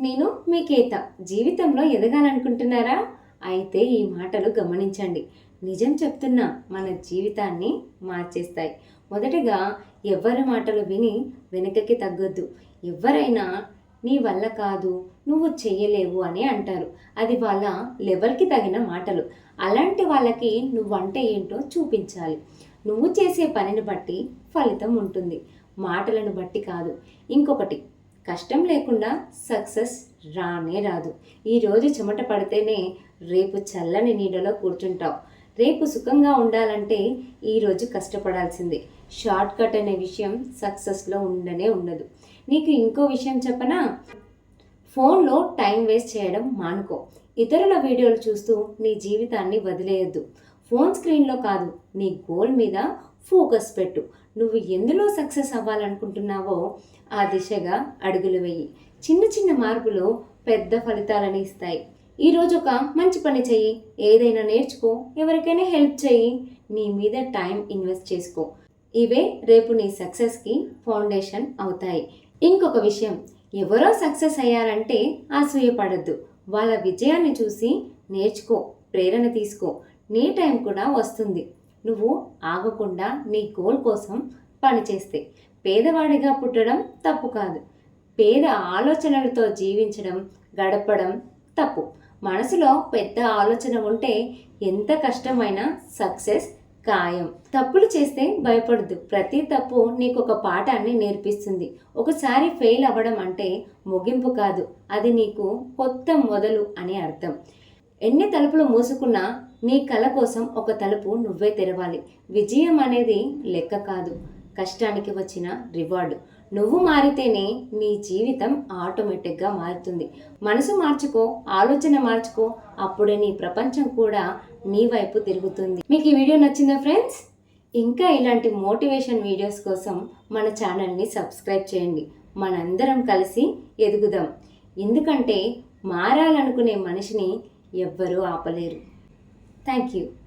మీ కేత. జీవితంలో ఎదగాలనుకుంటున్నారా? అయితే ఈ మాటలు గమనించండి. నిజం చెప్తున్నా మన జీవితాన్ని మార్చేస్తాయి. మొదటగా ఎవరి మాటలు విని వెనుకకి తగ్గొద్దు. ఎవరైనా నీ వల్ల కాదు నువ్వు చేయలేవు అని అంటారు. అది వాళ్ళ లెవెల్కి తగిన మాటలు. అలాంటి వాళ్ళకి నువ్వంటే ఏంటో చూపించాలి. నువ్వు చేసే పనిని బట్టి ఫలితం ఉంటుంది. మాటలను బట్టి కాదు. ఇంకొకటి కష్టం లేకుండా సక్సెస్ రానే రాదు. ఈరోజు చెమట పడితేనే రేపు చల్లని నీడలో కూర్చుంటావు. రేపు సుఖంగా ఉండాలంటే ఈరోజు కష్టపడాల్సిందే. షార్ట్ కట్ అనే విషయం సక్సెస్లో ఉండనే ఉండదు. నీకు ఇంకో విషయం చెప్పనా? ఫోన్లో టైం వేస్ట్ చేయడం మానుకో. ఇతరుల వీడియోలు చూస్తూ నీ జీవితాన్ని వదిలేయొద్దు. ఫోన్ స్క్రీన్లో కాదు నీ గోల్ మీద ఫోకస్ పెట్టు. నువ్వు ఎందులో సక్సెస్ అవ్వాలనుకుంటున్నావో ఆ దిశగా అడుగులు వెయ్యి చిన్న చిన్న మార్పులు పెద్ద ఫలితాలని ఇస్తాయి. ఈరోజు ఒక మంచి పని చెయ్యి. ఏదైనా నేర్చుకో. ఎవరికైనా హెల్ప్ చెయ్యి. నీ మీద టైం ఇన్వెస్ట్ చేసుకో. ఇవే రేపు నీ సక్సెస్కి ఫౌండేషన్ అవుతాయి. ఇంకొక విషయం. ఎవరో సక్సెస్ అయ్యారంటే అసూయపడద్దు వాళ్ళ విజయాన్ని చూసి నేర్చుకో. ప్రేరణ తీసుకో. నీ టైం కూడా వస్తుంది. నువ్వు ఆగకుండా నీ గోల్ కోసం పనిచేస్తే పేదవాడిగా పుట్టడం తప్పు కాదు. పేద ఆలోచనలతో జీవించడం గడపడం తప్పు. మనసులో పెద్ద ఆలోచన ఉంటే ఎంత కష్టమైనా సక్సెస్ ఖాయం. తప్పులు చేస్తే భయపడద్దు. ప్రతి తప్పు నీకు ఒక పాఠాన్ని నేర్పిస్తుంది. ఒకసారి ఫెయిల్ అవ్వడం అంటే ముగింపు కాదు. అది నీకు కొత్త మొదలు అని అర్థం. ఎన్ని తలుపులు మూసుకున్నా నీ కల కోసం ఒక తలుపు నువ్వే తెరవాలి. విజయం అనేది లెక్క కాదు. కష్టానికి వచ్చిన రివార్డు. నువ్వు మారితేనే నీ జీవితం ఆటోమేటిక్గా మారుతుంది. మనసు మార్చుకో ఆలోచన మార్చుకో అప్పుడే నీ ప్రపంచం కూడా నీ వైపు తిరుగుతుంది. మీకు ఈ వీడియో నచ్చిందా ఫ్రెండ్స్? ఇంకా ఇలాంటి మోటివేషన్ వీడియోస్ కోసం మన ఛానల్ని సబ్స్క్రైబ్ చేయండి. మనందరం కలిసి ఎదుగుదాం. ఎందుకంటే మారాలనుకునే మనిషిని ఎవ్వరూ ఆపలేరు. Thank you.